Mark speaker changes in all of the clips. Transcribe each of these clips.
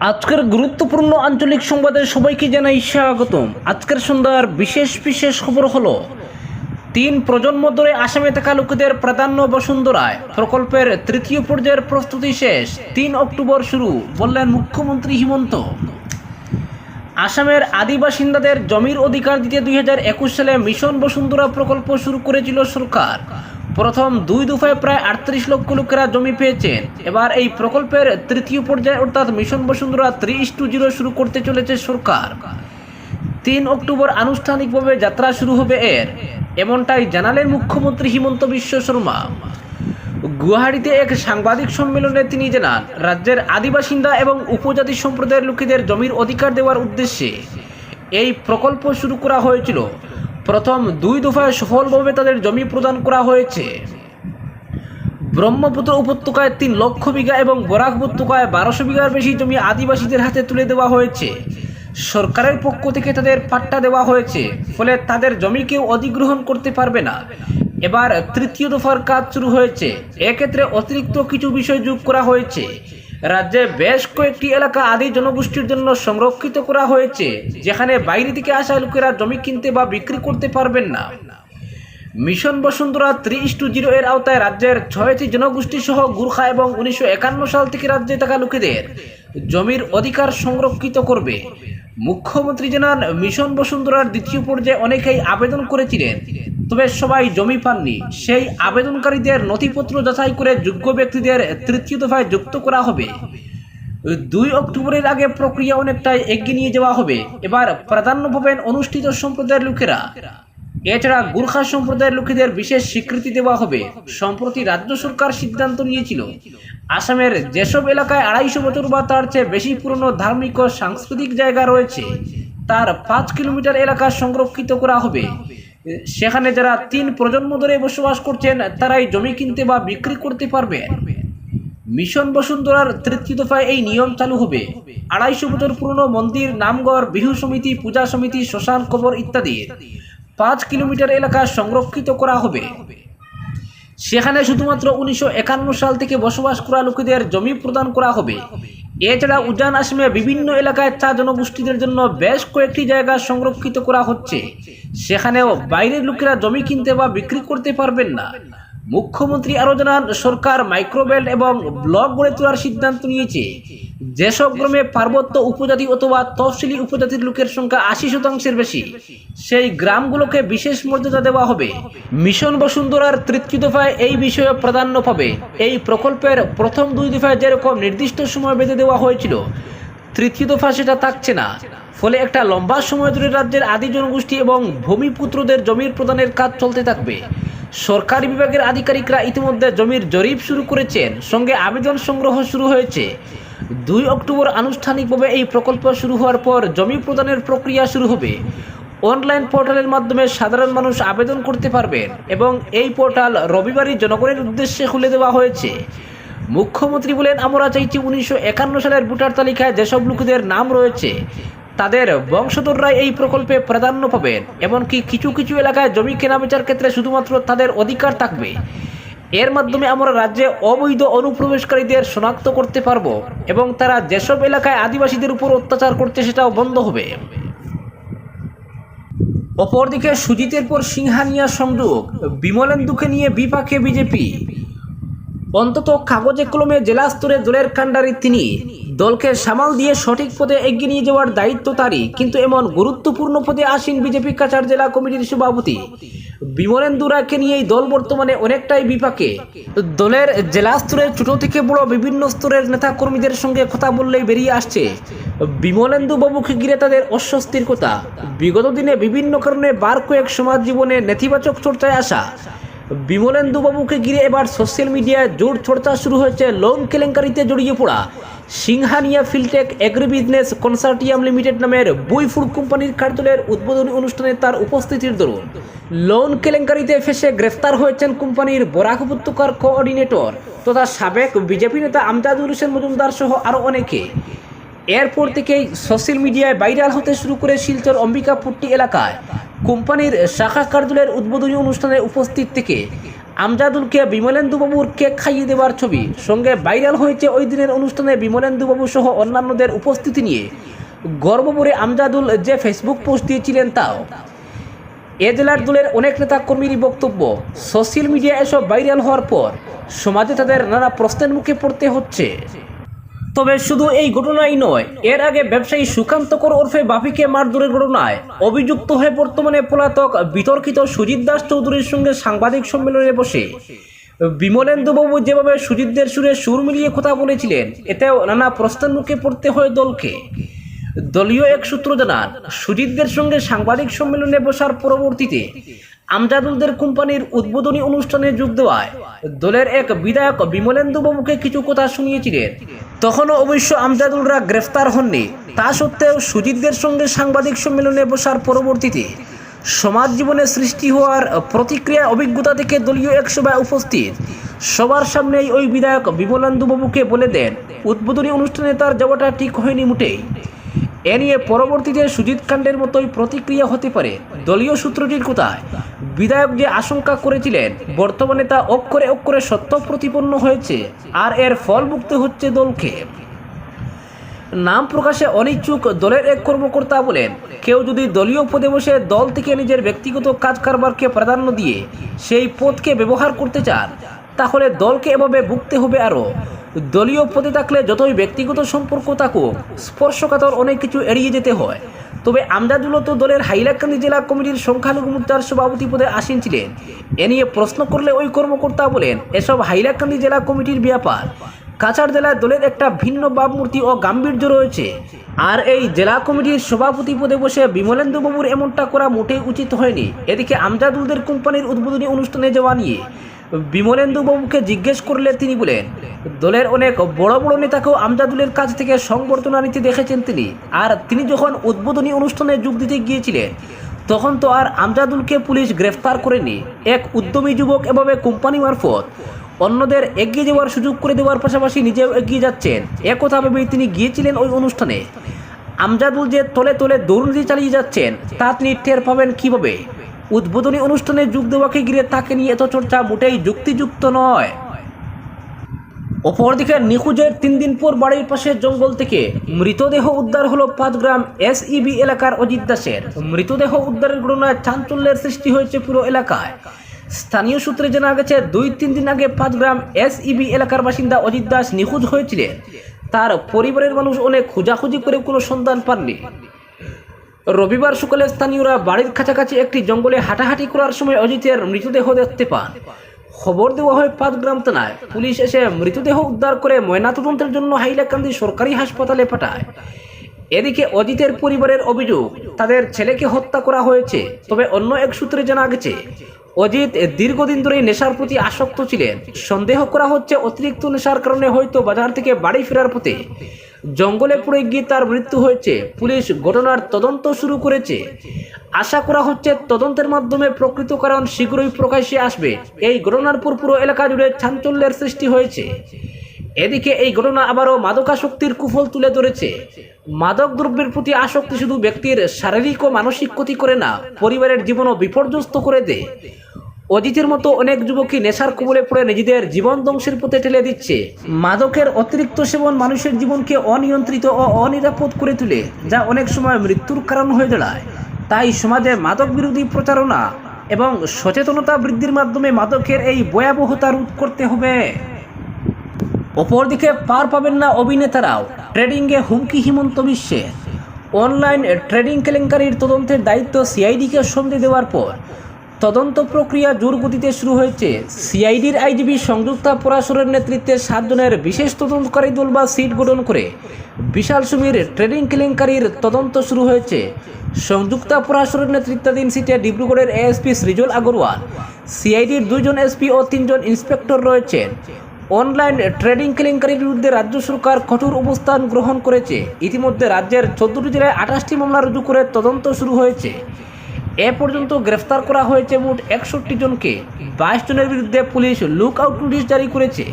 Speaker 1: আজকের গুরুত্বপূর্ণ আঞ্চলিক সংবাদে সবাইকে জানাই স্বাগতম। আজকের সন্ধ্যার বিশেষ বিশেষ খবর হলো, তিন প্রজন্ম ধরে আসামে থাকা লোকেদের প্রাধান্য বসুন্ধরায় প্রকল্পের তৃতীয় পর্যায়ের প্রস্তুতি শেষ, তিন অক্টোবর শুরু, বললেন মুখ্যমন্ত্রী হিমন্ত। আসামের আদিবাসিন্দাদের জমির অধিকার দিতে দুই হাজার একুশ সালে মিশন বসুন্ধরা প্রকল্প শুরু করেছিল সরকার। প্রথম দুই দফায় প্রায় আটত্রিশ লক্ষ লোকেরা জমি পেয়েছেন এবার এই প্রকল্পের তৃতীয় পর্যায়ে অর্থাৎ মিশন বসুন্ধরা ত্রিশ টু জিরো শুরু করতে চলেছে সরকার। তিন অক্টোবর আনুষ্ঠানিকভাবে যাত্রা শুরু হবে এর। এমনটাই জানালেন মুখ্যমন্ত্রী হিমন্ত বিশ্ব শর্মা। গুয়াহাটিতে এক সাংবাদিক সম্মেলনে তিনি জানান, রাজ্যের আদিবাসিন্দা এবং উপজাতি সম্প্রদায়ের লোকেদের জমির অধিকার দেওয়ার উদ্দেশ্যে এই প্রকল্প শুরু করা হয়েছিল। প্রথম দুই দফায় সফলভাবে তাদের জমি প্রদান করা হয়েছে। ব্রহ্মপুত্র উপত্যকায় তিন লক্ষ বিঘা এবং বরাক উপত্যকায় বারোশো বিঘার বেশি জমি আদিবাসীদের হাতে তুলে দেওয়া হয়েছে। সরকারের পক্ষ থেকে তাদের পাট্টা দেওয়া হয়েছে, ফলে তাদের জমি কেউ অধিগ্রহণ করতে পারবে না। এবার তৃতীয় দফার কাজ শুরু হয়েছে। এক্ষেত্রে অতিরিক্ত কিছু বিষয় যোগ করা হয়েছে। রাজ্যে বেশ কয়েকটি এলাকা আদি জনগোষ্ঠীর জন্য সংরক্ষিত করা হয়েছে, যেখানে বাইরে থেকে আসা লোকেরা জমি কিনতে বা বিক্রি করতে পারবেন না। মিশন বসুন্ধরা ত্রিশ টু জিরো এর আওতায় রাজ্যের ছয়টি জনগোষ্ঠী সহ গুর্খা এবং উনিশশো একান্ন সাল থেকে রাজ্যে থাকা লোকেদের জমির অধিকার সংরক্ষিত করবে। মুখ্যমন্ত্রী জানান মিশন বসুন্ধরার দ্বিতীয় পর্যায়ে অনেকেই আবেদন করেছিলেন, তবে সবাই জমি পাননি। সেই আবেদনকারীদের নথিপত্র যাচাই করে যোগ্য ব্যক্তিদের তৃতীয় দফায় যুক্ত করা হবে। দুই অক্টোবরের আগে প্রক্রিয়া অনেকটাই এগিয়ে নিয়ে যাওয়া হবে। এবার প্রাধান্য পাবেন অনুষ্ঠিত সম্প্রদায়ের লোকেরা। এছাড়া গুর্খা সম্প্রদায়ের লোকেদের বিশেষ স্বীকৃতি দেওয়া হবে। সম্প্রতি রাজ্য সরকার সিদ্ধান্ত নিয়েছিল আসামের যেসব এলাকায় আড়াইশো বছর বা তার চেয়ে বেশি পুরনো ধার্মিক ও সাংস্কৃতিক জায়গা রয়েছে, তার পাঁচ কিলোমিটার এলাকা সংরক্ষিত করা হবে। সেখানে যারা তিন প্রজন্ম ধরে বসবাস করছেন, তারাই জমি কিনতে বা বিক্রি করতে পারবেন মিশন বসুন্ধরার তৃতীয় দফায় এই নিয়ম চালু হবে। আড়াইশো বছর পুরনো মন্দির নামগড় বিহু সমিতি, পূজা সমিতি, শ্মশান কবর ইত্যাদি পাঁচ কিলোমিটার এলাকা সংরক্ষিত করা হবে। সেখানে শুধুমাত্র উনিশশো একান্ন সাল থেকে বসবাস করা লোকেদের জমি প্রদান করা হবে। এছাড়া উজান আসমে বিভিন্ন এলাকায় চা জনগোষ্ঠীদের জন্য বেশ কয়েকটি জায়গা সংরক্ষিত করা হচ্ছে। সেখানেও বাইরের লোকেরা জমি কিনতে বা বিক্রি করতে পারবেন না। মুখ্যমন্ত্রী আরও জানান, সরকার মাইক্রোবেল্ট এবং ব্লক গড়ে তোলার সিদ্ধান্ত নিয়েছে। যেসব গ্রামে পার্বত্য উপজাতি অথবা তফসিলি উপজাতির লোকের সংখ্যা আশি শতাংশের বেশি, সেই গ্রামগুলোকে বিশেষ মর্যাদা দেওয়া হবে। মিশন বসুন্ধরার তৃতীয় দফায় এই বিষয়ে প্রাধান্য পাবে। এই প্রকল্পের প্রথম দুই দফায় যেরকম নির্দিষ্ট সময় বেঁধে দেওয়া হয়েছিল, তৃতীয় দফা সেটা থাকছে না। ফলে একটা লম্বা সময় ধরে রাজ্যের আদি জনগোষ্ঠী এবং ভূমিপুত্রদের জমির প্রদানের কাজ চলতে থাকবে। সরকারি বিভাগের আধিকারিকরা ইতিমধ্যে জমির জরিপ শুরু করেছেন। সঙ্গে আবেদন সংগ্রহ শুরু হয়েছে। দুই অক্টোবর আনুষ্ঠানিকভাবে এই প্রকল্প শুরু হওয়ার পর জমি প্রদানের প্রক্রিয়া শুরু হবে। অনলাইন পোর্টালের মাধ্যমে সাধারণ মানুষ আবেদন করতে পারবেন এবং এই পোর্টাল রবিবারই জনগণের উদ্দেশ্যে খুলে দেওয়া হয়েছে। মুখ্যমন্ত্রী বলেন, আমরা চাইছি উনিশশো একান্ন সালের ভোটার তালিকায় যেসব লোকদের নাম রয়েছে তাদের বংশধররা এই প্রকল্পে প্রাধান্য পাবেন, এমনকি কিছু কিছু এলাকায় জমি কেনাবেচার ক্ষেত্রে শুধুমাত্র তাদের অধিকার থাকবে। এর মাধ্যমে আমরা রাজ্যে অবৈধ অনুপ্রবেশকারীদের শনাক্ত করতে পারব এবং তারা যেসব এলাকায় আদিবাসীদের উপর অত্যাচার করছে সেটাও বন্ধ হবে। অপরদিকে সুজিতের পর সিংহানিয়া সংযোগ, বিমলেন্দুকে নিয়ে বিপাকে বিজেপি। অন্তত কাগজে কলমে জেলা স্তরে দলের কাণ্ডারি তিনি। দলকে সামাল দিয়ে সঠিক পদে এগিয়ে নিয়ে যাওয়ার দায়িত্ব তারই, কিন্তু এমন গুরুত্বপূর্ণ পদে আসীন বিজেপি কাছাড় জেলা কমিটির সভাপতি। বিমলেন্দু রায়কে নিয়ে দল বর্তমানে অনেকটাই বিপাকে। দলের জেলা স্তরে ছোট থেকে বড় বিভিন্ন স্তরের নেতা কর্মীদের সঙ্গে কথা বললেই বেরিয়ে আসছে। বিমলেন্দু বাবুকে ঘিরে তাদের অস্বস্তির কথা। বিগত দিনে বিভিন্ন কারণে বার কয়েক সমাজ জীবনে নেতিবাচক চর্চায় আসা। বিমলেন্দু বাবুকে ঘিরে এবার সোশ্যাল মিডিয়ায় জোর চর্চা শুরু হয়েছে, লোন কেলেঙ্কারিতে জড়িয়ে পড়া। Singhania Filtech agri business consortium limited নামের বই ফুড কোম্পানির কার্যালয়ের উদ্বোধনী অনুষ্ঠানে তার উপস্থিতির দরুন। লোন কেলেঙ্কারিতে ফেসে গ্রেফতার হয়েছেন কোম্পানির বরাক উপত্যকার কোঅর্ডিনেটর তথা সাবেক বিজেপি নেতা আমজাদুল হোসেন মজুমদার সহ আরও অনেকে। এরপর থেকেই সোশ্যাল মিডিয়ায় ভাইরাল হতে শুরু করে শিলচর অম্বিকাপুট্টি এলাকায়। কোম্পানির শাখা কার্যালয়ের উদ্বোধনী অনুষ্ঠানে উপস্থিত থেকে আমজাদুলকে বিমলেন্দুবাবুর কেক খাইয়ে দেওয়ার ছবি। সঙ্গে ভাইরাল হয়েছে ওই দিনের অনুষ্ঠানে বিমলেন্দুবাবু সহ অন্যান্যদের উপস্থিতি নিয়ে। গর্বপুরে আমজাদুল যে ফেসবুক পোস্ট দিয়েছিলেন তাও। এ জেলার দলের অনেক নেতাকর্মীরই বক্তব্য, সোশ্যাল মিডিয়া এসব ভাইরাল হওয়ার পর সমাজে তাদের নানা প্রশ্নের মুখে পড়তে হচ্ছে। তবে শুধু এই ঘটনাই নয়, এর আগে ব্যবসায়ী সুকান্ত কর ওরফে বাপিকে মারধরের ঘটনায় অভিযুক্ত হয়ে বর্তমানে পলাতক বিতর্কিত সুজিত দাস চৌধুরীর সঙ্গে সাংবাদিক সম্মেলনে বসে। বিমলেন্দুবাবু যেভাবে সুজিতদের সুরে সুর মিলিয়ে কথা বলেছিলেন, এতেও নানা প্রশ্নের মুখে পড়তে হয় দলকে। দলীয় এক সূত্র জানান, সুজিতদের সঙ্গে সাংবাদিক সম্মেলনে বসার পরবর্তীতে আমজাদুলদের কোম্পানির উদ্বোধনী অনুষ্ঠানে যোগ দেওয়ায় দলের এক বিধায়ক বিমলেন্দু বাবুকে কিছু কথা শুনিয়েছিলেন। তখনও অবশ্য আমজাদুলরা গ্রেফতার হননি। তা সত্ত্বেও সুজিতদের সঙ্গে সাংবাদিক সম্মেলনে বসার পরবর্তীতে সমাজ জীবনে সৃষ্টি হওয়ার প্রতিক্রিয়া অভিজ্ঞতা থেকে দলীয় এক সভায় উপস্থিত সবার সামনেই ওই বিধায়ক বিমলান্দু বাবুকে বলে দেন, উদ্বোধনী অনুষ্ঠানে তার যাওয়াটা ঠিক হয়নি মোটেই। এ নিয়ে পরবর্তীতে সুজিত কাণ্ডের মতোই প্রতিক্রিয়া হতে পারে। দলীয় সূত্রটির কথায়? বিধায়ক যে আশঙ্কা করেছিলেন, বর্তমানে তা অক্ষরে অক্ষরে সত্য প্রতিপন্ন হয়েছে, আর এর ফল ভুগতে হচ্ছে দলকে। নাম প্রকাশে অনিচ্ছুক দলের এক কর্মকর্তা বলেন, কেউ যদি দলীয় পদে বসে দল থেকে নিজের ব্যক্তিগত কাজ কারবারকে প্রাধান্য দিয়ে সেই পদকে ব্যবহার করতে চান, তাহলে দলকে এভাবে ভুগতে হবে আরও। দলীয় পদে থাকলে যতই ব্যক্তিগত সম্পর্ক থাকুক, স্পর্শকাতর অনেক কিছু এড়িয়ে যেতে হয়। তবে আমজাদুল তো দলের হাইলাকান্দি জেলা কমিটির সংখ্যালঘু মোর্চার সভাপতি পদে আসীন ছিলেন। এ নিয়ে প্রশ্ন করলে ওই কর্মকর্তা বলেন, এসব হাইলাকান্দি জেলা কমিটির ব্যাপার। কাছাড় জেলায় দলের একটা ভিন্ন ভাবমূর্তি ও গাম্ভীর্য রয়েছে। আর এই জেলা কমিটির সভাপতি পদে বসে বিমলেন্দু বাবুর এমনটা করা মোটেই উচিত হয়নি। এদিকে আমজাদুলদের কোম্পানির উদ্বোধনী অনুষ্ঠানে যাওয়া নিয়ে বিমলেন্দু বাবুকে জিজ্ঞেস করলে তিনি বলেন, দলের অনেক বড় বড় নেতাকেও আমজাদুলের কাছ থেকে সংবর্ধনা নিতে দেখেছেন তিনি। আর তিনি যখন উদ্বোধনী অনুষ্ঠানে যোগ দিতে গিয়েছিলেন, তখন তো আর আমজাদুলকে পুলিশ গ্রেফতার করেনি। এক উদ্যমী যুবক এভাবে কোম্পানি মারফত অন্যদের এগিয়ে যাওয়ার সুযোগ করে দেওয়ার পাশাপাশি নিজেও এগিয়ে যাচ্ছেন। একথা ভেবেই তিনি গিয়েছিলেন ওই অনুষ্ঠানে। আমজাদুল যে তলে তলে দুর্নীতি চালিয়ে যাচ্ছেন, তা তিনি টের পাবেন কীভাবে? উদ্বোধনী অনুষ্ঠানে যোগ দেওয়াকে ঘিরে তাকে নিয়ে এত চর্চা মোটেই যুক্তিযুক্ত নয়। অপরদিকে নিখোঁজের তিন দিন পর বাড়ির পাশে জঙ্গল থেকে মৃতদেহ উদ্ধার হলো পাঁচগ্রাম এসইবি এলাকার অজিত দাসের। মৃতদেহ উদ্ধারের ঘটনায় চাঞ্চল্যের সৃষ্টি হয়েছে পুরো এলাকায়। স্থানীয় সূত্রে জানা গেছে, দুই তিন দিন আগে পাঁচগ্রাম এসইবি এলাকার বাসিন্দা অজিত দাস নিখোঁজ হয়েছিলেন। তার পরিবারের মানুষ অনেক খোঁজাখুঁজি করে কোনো সন্ধান পাননি। রবিবার সকালে স্থানীয়রা বাড়ির কাছাকাছি একটি জঙ্গলে হাঁটাহাঁটি করার সময় অজিতের মৃতদেহ দেখতে পান। খবর দেওয়া হয় পাঁচগ্রাম থানায়। পুলিশ এসে মৃতদেহ উদ্ধার করে ময়নাতদন্তের জন্য হাইলাকান্দি সরকারি হাসপাতালে পাঠায়। এদিকে অজিতের পরিবারের অভিযোগ, তাদের ছেলেকে হত্যা করা হয়েছে, তবে অন্য এক সূত্রে জানা গেছে, অজিত দীর্ঘদিন ধরেই নেশার প্রতি আসক্ত ছিলেন। সন্দেহ করা হচ্ছে অতিরিক্ত নেশার কারণে হয়তো বাজার থেকে বাড়ি ফেরার পথে। জঙ্গলে পড়ে গিয়ে তার মৃত্যু হয়েছে। পুলিশ ঘটনার তদন্ত শুরু করেছে। আশা করা হচ্ছে তদন্তের মাধ্যমে প্রকৃত কারণ শীঘ্রই প্রকাশ্যে আসবে। এই ঘটনার পর পুরো এলাকা জুড়ে চাঞ্চল্যের সৃষ্টি হয়েছে। এদিকে এই ঘটনা আবারও মাদকাসক্তির কুফল তুলে ধরেছে। মাদক দ্রব্যের প্রতি আসক্তি শুধু ব্যক্তির শারীরিক ও মানসিক ক্ষতি করে না, পরিবারের জীবনও বিপর্যস্ত করে দেয়। অজিতের মতো অনেক যুবকই নেশার কবলে পড়ে নিজেদের জীবন ধ্বংসের পথে ঠেলে দিচ্ছে। মাদকের অতিরিক্ত সেবন মানুষের জীবনকে অনিয়ন্ত্রিত ও অনিরাপদ করে তোলে, যা অনেক সময় মৃত্যুর কারণ হয়ে দাঁড়ায়। তাই সমাজে মাদক বিরোধী প্রচারণা এবং সচেতনতা বৃদ্ধির মাধ্যমে মাদকের এই ভয়াবহতা রোধ করতে হবে। অপরদিকে পার পাবেন না অভিনেতারাও। ট্রেডিংয়ে হুমকি হিমন্ত বিশ্বের অনলাইন ট্রেডিং কেলেঙ্কারির তদন্তের দায়িত্ব সিআইডিকে সঁপে দেওয়ার পর তদন্ত প্রক্রিয়া জোর গতিতে শুরু হয়েছে। সিআইডির আইজিবি সংযুক্তা পরাশরের নেতৃত্বে সাতজনের বিশেষ তদন্তকারী দল বা সিট গঠন করে বিশাল সুমির ট্রেডিং কেলেঙ্কারির তদন্ত শুরু হয়েছে। সংযুক্তা পরাশরের নেতৃত্বাধীন সিটে ডিব্রুগড়ের এএসপি সৃজল আগরওয়াল, সিআইডির দুইজন এসপি ও তিনজন ইন্সপেক্টর রয়েছেন। অনলাইন ট্রেডিং কেলেঙ্কারির বিরুদ্ধে রাজ্য সরকার কঠোর অবস্থান গ্রহণ করেছে। ইতিমধ্যে রাজ্যের চোদ্দটি জেলায় আঠাশটি মামলা রুজু করে তদন্ত শুরু হয়েছে। এ পর্যন্ত গ্রেফতার করা হয়েছে মোট একষট্টি জনকে। বাইশ জনের বিরুদ্ধে পুলিশ লুক আউট নোটিশ জারি করেছে।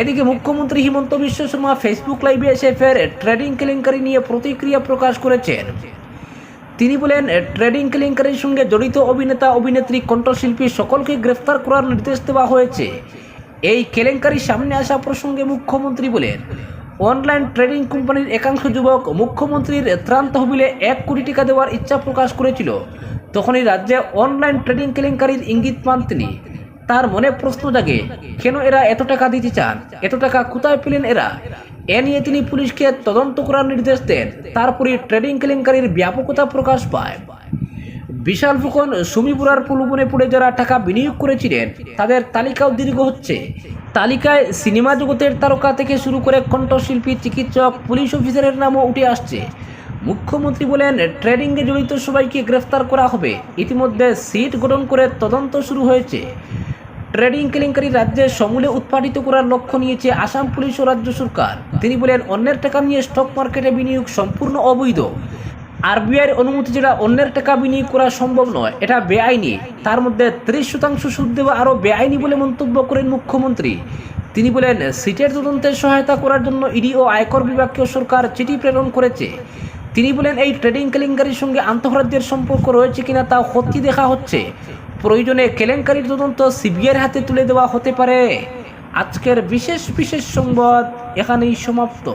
Speaker 1: এদিকে মুখ্যমন্ত্রী হিমন্ত বিশ্ব শর্মা ফেসবুক লাইভে এসে ফের ট্রেডিং কেলেঙ্কারি নিয়ে প্রতিক্রিয়া প্রকাশ করেছেন। তিনি বলেন, ট্রেডিং কেলেঙ্কারির সঙ্গে জড়িত অভিনেতা, অভিনেত্রী, কণ্ঠশিল্পী সকলকে গ্রেফতার করার নির্দেশ দেওয়া হয়েছে। এই কেলেঙ্কারি সামনে আসা প্রসঙ্গে মুখ্যমন্ত্রী বলেন, অনলাইন ট্রেডিং কোম্পানির একাংশ যুবক মুখ্যমন্ত্রীর ত্রাণ তহবিলে এক কোটি টাকা দেওয়ার ইচ্ছা প্রকাশ করেছিল। তখনই রাজ্যে অনলাইন ট্রেডিং কেলেঙ্কারির ইঙ্গিত পান তিনি। তার মনে প্রশ্ন জাগে, কেন এরা এত টাকা দিতে চান? এত টাকা কোথায় পেলেন এরা? এ নিয়ে তিনি পুলিশকে তদন্ত করার নির্দেশ দেন। তারপরে ট্রেডিং কেলেঙ্কারির ব্যাপকতা প্রকাশ পায়। বিশাল ফুকন সুমিপুরার প্রলোভনে পড়ে যারা টাকা বিনিয়োগ করেছিলেন, তাদের তালিকাও দীর্ঘ হচ্ছে। তালিকায় সিনেমা জগতের তারকা থেকে শুরু করে কণ্ঠশিল্পী, চিকিৎসক, পুলিশ অফিসারের নামও উঠে আসছে। মুখ্যমন্ত্রী বলেন ট্রেডিংয়ে জড়িত সবাইকে গ্রেফতার করা হবে। ইতিমধ্যে সিট গঠন করে তদন্ত শুরু হয়েছে। ট্রেডিং কেলেঙ্কারি রাজ্যে সমূলে উৎপাদিত করার লক্ষ্য নিয়েছে আসাম পুলিশ ও রাজ্য সরকার। তিনি বলেন, অন্যের টাকা নিয়ে স্টক মার্কেটে বিনিয়োগ সম্পূর্ণ অবৈধ। আরবিআইয়ের অনুমতি যেটা অন্যের টাকা বিনিয়োগ করা সম্ভব নয়, এটা বেআইনি। তার মধ্যে ত্রিশ শতাংশ সুদ দেওয়া আরও বেআইনি বলে মন্তব্য করেন মুখ্যমন্ত্রী। তিনি বলেন, সিটের তদন্তে সহায়তা করার জন্য ইডি ও আয়কর বিভাগকে সরকার চিঠি প্রেরণ করেছে। তিনি বলেন, এই ট্রেডিং কেলেঙ্কারির সঙ্গে আন্তঃরাজ্যের সম্পর্ক রয়েছে কিনা তা হত্যি দেখা হচ্ছে। প্রয়োজনে কেলেঙ্কারির তদন্ত সিবিআইয়ের হাতে তুলে দেওয়া হতে পারে। আজকের বিশেষ বিশেষ সংবাদ এখানেই সমাপ্ত।